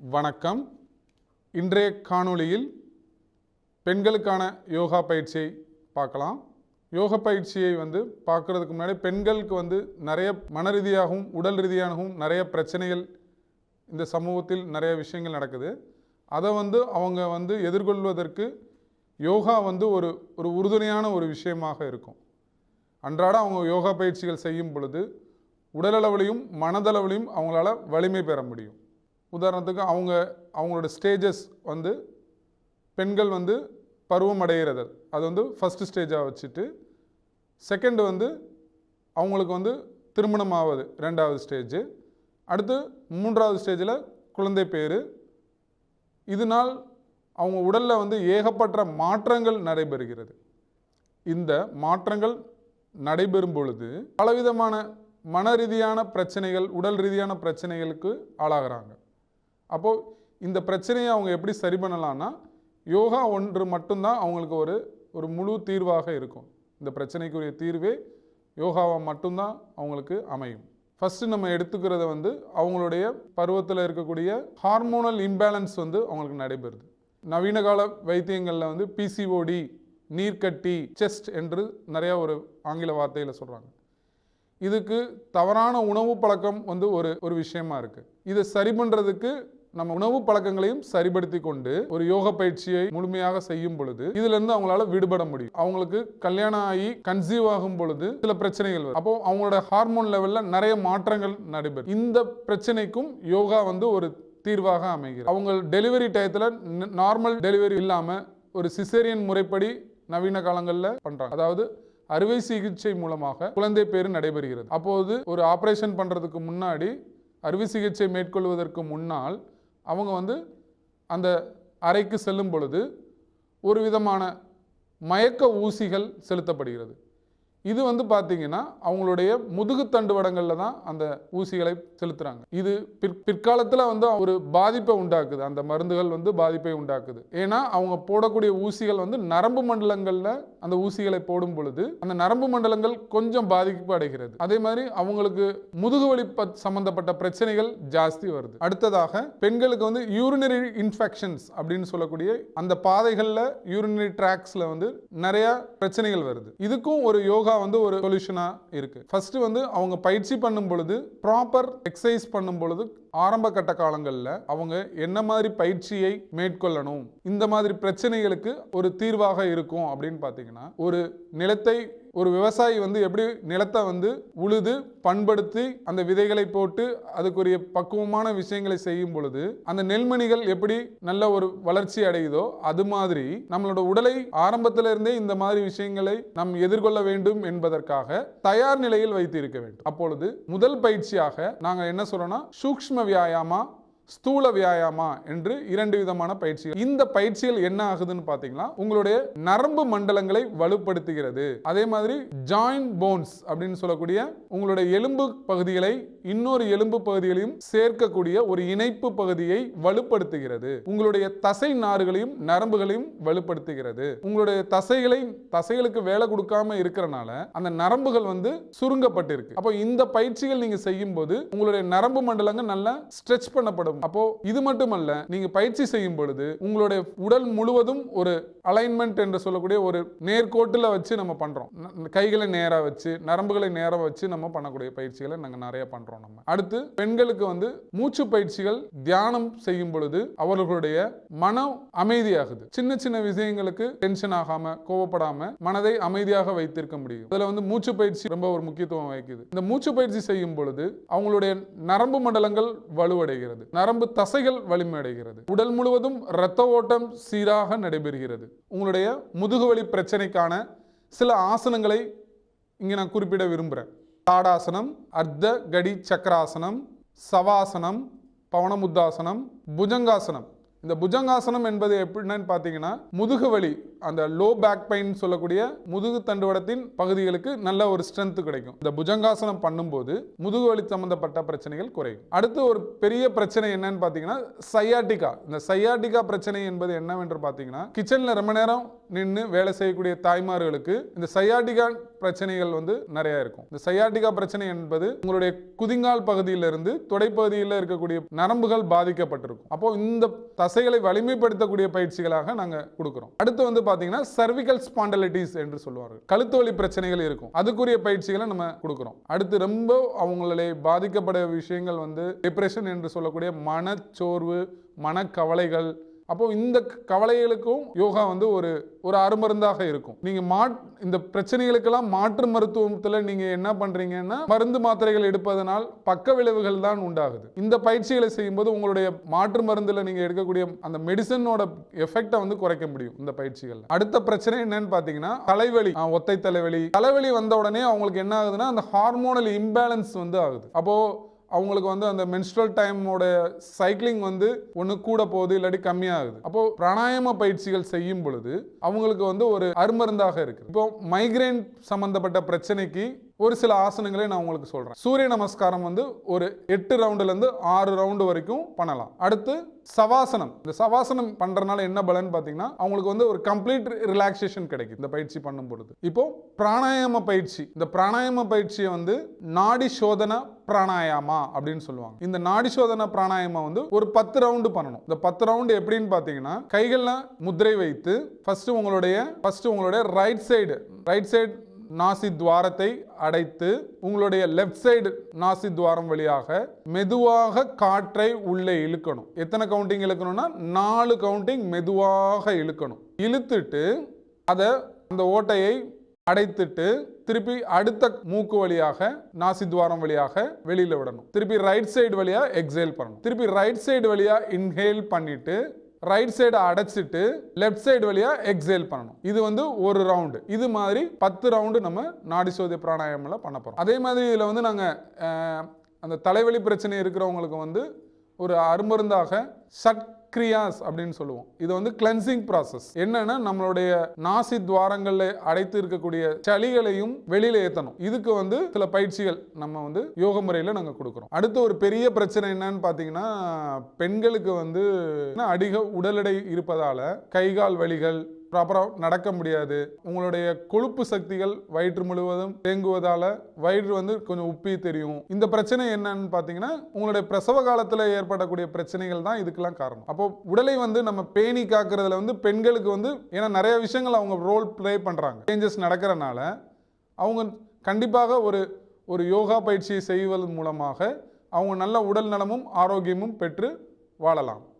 வணக்கம். இன்றைய காணொளியில் பெண்களுக்கான யோகா பயிற்சியை பார்க்கலாம். யோகா பயிற்சியை வந்து பார்க்குறதுக்கு முன்னாடி பெண்களுக்கு வந்து நிறைய மன ரீதியாகவும் உடல் ரீதியாகவும் நிறைய பிரச்சனைகள் இந்த சமூகத்தில் நிறைய விஷயங்கள் நடக்குது. அதை வந்து அவங்க வந்து எதிர்கொள்வதற்கு யோகா வந்து ஒரு ஒரு உறுதுணையான ஒரு விஷயமாக இருக்கும். அன்றாட அவங்க யோகா பயிற்சிகள் செய்யும் பொழுது உடலளவிலையும் மனதளவிலையும் அவங்களால வலிமை பெற முடியும். உதாரணத்துக்கு அவங்க அவங்களோட ஸ்டேஜஸ் வந்து பெண்கள் வந்து பருவம் அடைகிறது. அது வந்து ஃபஸ்ட்டு ஸ்டேஜாக வச்சுட்டு செகண்டு வந்து அவங்களுக்கு வந்து திருமணம் ஆவது ரெண்டாவது ஸ்டேஜு அடுத்து மூன்றாவது ஸ்டேஜில் குழந்தை பேர். இதனால் அவங்க உடலில் வந்து ஏகப்பட்ட மாற்றங்கள் நடைபெறுகிறது. இந்த மாற்றங்கள் நடைபெறும் பொழுது பலவிதமான மன ரீதியான பிரச்சனைகள் உடல் ரீதியான பிரச்சனைகளுக்கு ஆளாகிறாங்க. அப்போது இந்த பிரச்சனையை அவங்க எப்படி சரி பண்ணலாம்னா யோகா ஒன்று மட்டும்தான் அவங்களுக்கு ஒரு ஒரு முழு தீர்வாக இருக்கும். இந்த பிரச்சனைக்குரிய தீர்வே யோகாவாக மட்டும்தான் அவங்களுக்கு அமையும். ஃபஸ்ட்டு நம்ம எடுத்துக்கிறத வந்து அவங்களுடைய பருவத்தில் இருக்கக்கூடிய ஹார்மோனல் இம்பேலன்ஸ் வந்து அவங்களுக்கு நடைபெறுது. நவீன கால வைத்தியங்களில் வந்து பிசிஓடி நீர்க்கட்டி செஸ்ட் என்று நிறையா ஒரு ஆங்கில வார்த்தையில் சொல்கிறாங்க இதுக்கு தவறான உணவு பழக்கம் வந்து ஒரு ஒரு விஷயமா இருக்குது இதை சரி பண்ணுறதுக்கு நம்ம உணவு பழக்கங்களையும் சரிபடுத்தி கொண்டு ஒரு யோக பயிற்சியை முழுமையாக செய்யும் பொழுது இதுல இருந்து அவங்களால விடுபட முடியும். அவங்களுக்கு கல்யாணம் ஆகி கன்சீவ் ஆகும் பொழுது சில பிரச்சனைகள் வரும். அப்போ அவங்களோட ஹார்மோன் லெவல்ல நிறைய மாற்றங்கள் நடைபெறும். இந்த பிரச்சனைக்கும் யோகா வந்து ஒரு தீர்வாக அமைகிறது. அவங்க டெலிவரி டயத்தில் நார்மல் டெலிவரி இல்லாமல் ஒரு சிசேரியன் முறைப்படி நவீன காலங்களில் பண்ணுறாங்க அதாவது அறுவை சிகிச்சை மூலமாக குழந்தை பேர் நடைபெறுகிறது. அப்போது ஒரு ஆப்ரேஷன் பண்ணுறதுக்கு முன்னாடி அறுவை சிகிச்சை மேற்கொள்வதற்கு முன்னால் அவங்க வந்து அந்த அறைக்கு செல்லும் பொழுது ஒரு விதமான மயக்க ஊசிகள் செலுத்தப்படுகிறது. இது வந்து பார்த்தீங்கன்னா அவங்களுடைய முதுகு தண்டுவடங்களில் தான் அந்த ஊசிகளை செலுத்துறாங்க. இது பிற் பிற்காலத்தில் வந்து ஒரு பாதிப்பை உண்டாக்குது. அந்த மருந்துகள் வந்து பாதிப்பை உண்டாக்குது. ஏன்னா அவங்க போடக்கூடிய ஊசிகள் வந்து நரம்பு மண்டலங்களில் அந்த ஊசிகளை போடும் பொழுது அந்த நரம்பு மண்டலங்கள் கொஞ்சம் பாதிப்பு அடைகிறது. அதே மாதிரி அவங்களுக்கு முதுகு வலி பத் சம்பந்தப்பட்ட பிரச்சனைகள் ஜாஸ்தி வருது. அடுத்ததாக பெண்களுக்கு வந்து யூரினரி இன்ஃபெக்ஷன்ஸ் அப்படின்னு சொல்லக்கூடிய அந்த பாதைகளில் யூரினரி ட்ராக்ஸில் வந்து நிறைய பிரச்சனைகள் வருது. இதுக்கும் ஒரு யோகா வந்து ஒரு சொல்யூஷனாக இருக்கு. ஃபஸ்ட்டு வந்து அவங்க பயிற்சி பண்ணும் பொழுது ப்ராப்பர் எக்ஸசைஸ் பண்ணும் பொழுது ஆரம்ப கட்ட காலங்களில் அவங்க என்ன மாதிரி பயிற்சியை மேற்கொள்ளணும்? இந்த மாதிரி பிரச்சனைகளுக்கு ஒரு தீர்வாக இருக்கும் அப்படின்னு பார்த்தீங்கன்னா ஒரு நிலத்தை ஒரு விவசாயி வந்து எப்படி நிலத்தை வந்து உழுது பண்படுத்தி அந்த விதைகளை போட்டு அதுக்குரிய பக்குவமான விஷயங்களை செய்யும் பொழுது அந்த நெல்மணிகள் எப்படி நல்ல ஒரு வளர்ச்சி அடையுதோ அது மாதிரி நம்மளோட உடலை ஆரம்பத்திலிருந்தே இந்த மாதிரி விஷயங்களை நாம் எதிர்கொள்ள வேண்டும் என்பதற்காக தயார் நிலையில் வைத்து இருக்க வேண்டும். அப்பொழுது முதல் பயிற்சியாக நாங்கள் என்ன சொல்றோம்னா சூக்ஷ்ம வியாயாமா ஸ்தூல வியாயாமா என்று இரண்டு விதமான பயிற்சிகள். இந்த பயிற்சிகள் என்ன ஆகுதுன்னு பார்த்தீங்கன்னா உங்களுடைய நரம்பு மண்டலங்களை வலுப்படுத்துகிறது. அதே மாதிரி ஜாயிண்ட் போன்ஸ் அப்படின்னு சொல்லக்கூடிய உங்களுடைய எலும்பு பகுதிகளை இன்னொரு எலும்பு பகுதிகளையும் சேர்க்கக்கூடிய ஒரு இணைப்பு பகுதியை வலுப்படுத்துகிறது. உங்களுடைய தசை நாறுகளையும் நரம்புகளையும் வலுப்படுத்துகிறது. உங்களுடைய தசைகளை தசைகளுக்கு வேலை கொடுக்காம இருக்கிறனால அந்த நரம்புகள் வந்து சுருங்கப்பட்டிருக்கு. அப்போ இந்த பயிற்சிகள் நீங்க செய்யும் போது உங்களுடைய நரம்பு மண்டலங்கள் நல்லா ஸ்ட்ரெச் பண்ணப்படும். அப்போ இது மட்டுமல்ல நீங்க பயிற்சி செய்யும் பொழுது உங்களுடைய உடல் முழுவதும் ஒரு அலைன்மெண்ட் என்று சொல்லக்கூடிய ஒரு நேர்கோட்டில் வச்சு நம்ம பண்றோம். கைகளை நேரா வச்சு நரம்புகளை நேராக வச்சு நம்ம பண்ணக்கூடிய பயிற்சிகளை நாங்கள் நிறைய பண்றோம் நம்ம. அடுத்து பெண்களுக்கு வந்து மூச்சு பயிற்சிகள் தியானம் செய்யும் பொழுது அவர்களுடைய மனம் அமைதியாகுது. சின்ன சின்ன விஷயங்களுக்கு டென்ஷன் ஆகாம கோவப்படாம மனதை அமைதியாக வைத்திருக்க முடியும். அதுல வந்து மூச்சு பயிற்சி ரொம்ப ஒரு முக்கியத்துவம் வகிக்குது. இந்த மூச்சு பயிற்சி செய்யும் பொழுது அவங்களுடைய நரம்பு மண்டலங்கள் வலுவடைகிறது. நரம்பு தசைகள் வலிமையடைகிறது. உடல் முழுவதும் இரத்த ஓட்டம் சீராக நடைபெறுகிறது. உங்களுடைய முதுகுவலி பிரச்சனைக்கான சில ஆசனங்களை இங்கே நான் குறிப்பிட விரும்புகிறேன். தாடாசனம் அர்த்த கடி சக்கராசனம் சவாசனம் பவனமுத்தாசனம் புஜங்காசனம். இந்த புஜங்காசனம் என்பது எப்படின்னு பார்த்தீங்கன்னா முதுகு வலி அந்த லோ பேக் பெயின் சொல்லக்கூடிய முதுகு தண்டுவடத்தின் பகுதிகளுக்கு நல்ல ஒரு ஸ்ட்ரென்த் கிடைக்கும். இந்த புஜங்காசனம் பண்ணும்போது முதுகு வலி சம்பந்தப்பட்ட பிரச்சனைகள் குறையும். அடுத்து ஒரு பெரிய பிரச்சனை என்னன்னு பார்த்தீங்கன்னா சையாட்டிகா இந்த சையாட்டிகா பிரச்சனை என்பது என்னவென்று பார்த்தீங்கன்னா கிச்சனில் ரொம்ப நேரம் நின்று வேலை செய்யக்கூடிய தாய்மார்களுக்கு இந்த சையாட்டிகா பிரச்சனைகள் வந்து நிறைய இருக்கும். இந்த சையாட்டிகா பிரச்சனை என்பது உங்களுடைய குதிங்கால் பகுதியிலிருந்து தொடைப்பகுதியில் இருக்கக்கூடிய நரம்புகள் பாதிக்கப்பட்டிருக்கும். அப்போ இந்த தசைகளை வலிமைப்படுத்தக்கூடிய பயிற்சிகளாக நாங்கள் கொடுக்குறோம். அடுத்து வந்து பார்த்தீங்கன்னா சர்விக்கல் ஸ்பாண்டலிட்டிஸ் என்று சொல்லுவார்கள் கழுத்து வலி பிரச்சனைகள் இருக்கும். அதுக்குரிய பயிற்சிகளை நம்ம கொடுக்குறோம். அடுத்து ரொம்ப அவங்களுடைய பாதிக்கப்பட விஷயங்கள் வந்து டிப்ரெஷன் என்று சொல்லக்கூடிய மனச்சோர்வு மனக்கவலைகள் அப்போ இந்த கவலைகளுக்கும் யோகா வந்து ஒரு ஒரு அருமருந்தாக இருக்கும். நீங்க மா இந்த பிரச்சனைகளுக்கெல்லாம் மாற்று மருத்துவத்தில் நீங்க என்ன பண்றீங்கன்னா மருந்து மாத்திரைகள் எடுப்பதனால் பக்க விளைவுகள் தான் உண்டாகுது. இந்த பயிற்சிகளை செய்யும்போது உங்களுடைய மாற்று மருந்துல நீங்க எடுக்கக்கூடிய அந்த மெடிசனோட எஃபெக்டை வந்து குறைக்க முடியும் இந்த பயிற்சிகள் அடுத்த பிரச்சனை என்னன்னு பாத்தீங்கன்னா தலைவலி. ஒத்தை தலைவலி தலைவலி வந்த உடனே அவங்களுக்கு என்ன ஆகுதுன்னா அந்த ஹார்மோனல் இம்பேலன்ஸ் வந்து ஆகுது. அப்போ அவங்களுக்கு வந்து அந்த மென்ஸ்ட்ரல் டைமோட சைக்கிளிங் வந்து ஒன்று கூட போகுது இல்லாட்டி கம்மியாகுது. அப்போ பிராணாயாம பயிற்சிகள் செய்யும் பொழுது அவங்களுக்கு வந்து ஒரு அருமருந்தாக இருக்கு. இப்போ மைக்ரைன் சம்பந்தப்பட்ட பிரச்சனைக்கு ஒரு சில ஆசனங்களை நான் உங்களுக்கு சொல்கிறேன் சூரிய நமஸ்காரம் வந்து ஒரு எட்டு ரவுண்டுலேருந்து ஆறு ரவுண்டு வரைக்கும் பண்ணலாம். அடுத்து சவாசனம். இந்த சவாசனம் பண்ணுறதுனால என்ன பலன் பார்த்தீங்கன்னா அவங்களுக்கு வந்து ஒரு கம்ப்ளீட் ரிலாக்ஸேஷன் கிடைக்கும் இந்த பயிற்சி பண்ணும் பொழுது இப்போ பிராணாயாம பயிற்சி. இந்த பிராணாயாம பயிற்சியை வந்து நாடி சோதன பிராணாயாமா அப்படின்னு சொல்லுவாங்க. இந்த நாடி சோதன பிராணாயாமா வந்து ஒரு பத்து ரவுண்டு பண்ணணும். இந்த பத்து ரவுண்டு எப்படின்னு பார்த்தீங்கன்னா கைகளில் முத்திரை வைத்து ஃபர்ஸ்ட் உங்களுடைய ஃபர்ஸ்ட் உங்களுடைய ரைட் சைடு ரைட் சைடு நாசி துவாரத்தை அடைத்து உங்களுடைய லெஃப்ட் சைடு நாசி துவாரம் வழியாக மெதுவாக காற்றை உள்ளே இழுக்கணும். எத்தனை கவுண்டிங் இழுக்கணும்னா நாலு கவுண்டிங் மெதுவாக இழுக்கணும். இழுத்துட்டு அதை அந்த ஓட்டையை அடைத்துட்டு திருப்பி அடுத்த மூக்கு வழியாக நாசி துவாரம் வழியாக வெளியில விடணும். திருப்பி ரைட் சைடு வழியா எக்ஸேல் பண்ணணும். திருப்பி ரைட் சைடு வழியா இன்ஹேல் பண்ணிட்டு ரைட் சைடு அடைச்சிட்டு லெஃப்ட் சைடு வழியாக எக்ஸேல் பண்ணணும். இது வந்து ஒரு ரவுண்டு இது மாதிரி பத்து ரவுண்டு நம்ம நாடி சோதிய பிராணாயாமில் பண்ண போகிறோம் அதே மாதிரி இதில் வந்து நாங்கள் அந்த தலைவலி பிரச்சனை இருக்கிறவங்களுக்கு வந்து ஒரு அருமருந்தாக கிரியாஸ் அப்படின்னு சொல்லுவோம். இது வந்து கிளென்சிங் ப்ராசஸ் என்னன்னா நம்மளுடைய நாசி துவாரங்களில் அடைத்து இருக்கக்கூடிய சளிகளையும் வெளியில ஏற்றணும் இதுக்கு வந்து சில பயிற்சிகள் நம்ம வந்து யோக முறையில் நாங்கள் கொடுக்குறோம். அடுத்து ஒரு பெரிய பிரச்சனை என்னன்னு பார்த்தீங்கன்னா பெண்களுக்கு வந்து அதிக உடல் எடை இருப்பதால கைகால் வலிகள் ப்ராப்பராக நடக்க முடியாது. உங்களுடைய கொழுப்பு சக்திகள் வயிற்று முழுவதும் தேங்குவதால் வயிறு வந்து கொஞ்சம் உப்பி தெரியும். இந்த பிரச்சனை என்னன்னு பார்த்தீங்கன்னா உங்களுடைய பிரசவ காலத்தில் ஏற்படக்கூடிய பிரச்சனைகள் தான் இதுக்கெல்லாம் காரணம். அப்போ உடலை வந்து நம்ம பேணி காக்கிறதுல வந்து பெண்களுக்கு வந்து ஏன்னா நிறைய விஷயங்கள் அவங்க ரோல் ப்ளே பண்ணுறாங்க சேஞ்சஸ் நடக்கிறனால அவங்க கண்டிப்பாக ஒரு ஒரு யோகா பயிற்சியை செய்வதன் மூலமாக அவங்க நல்ல உடல் நலமும் ஆரோக்கியமும் பெற்று வாழலாம்.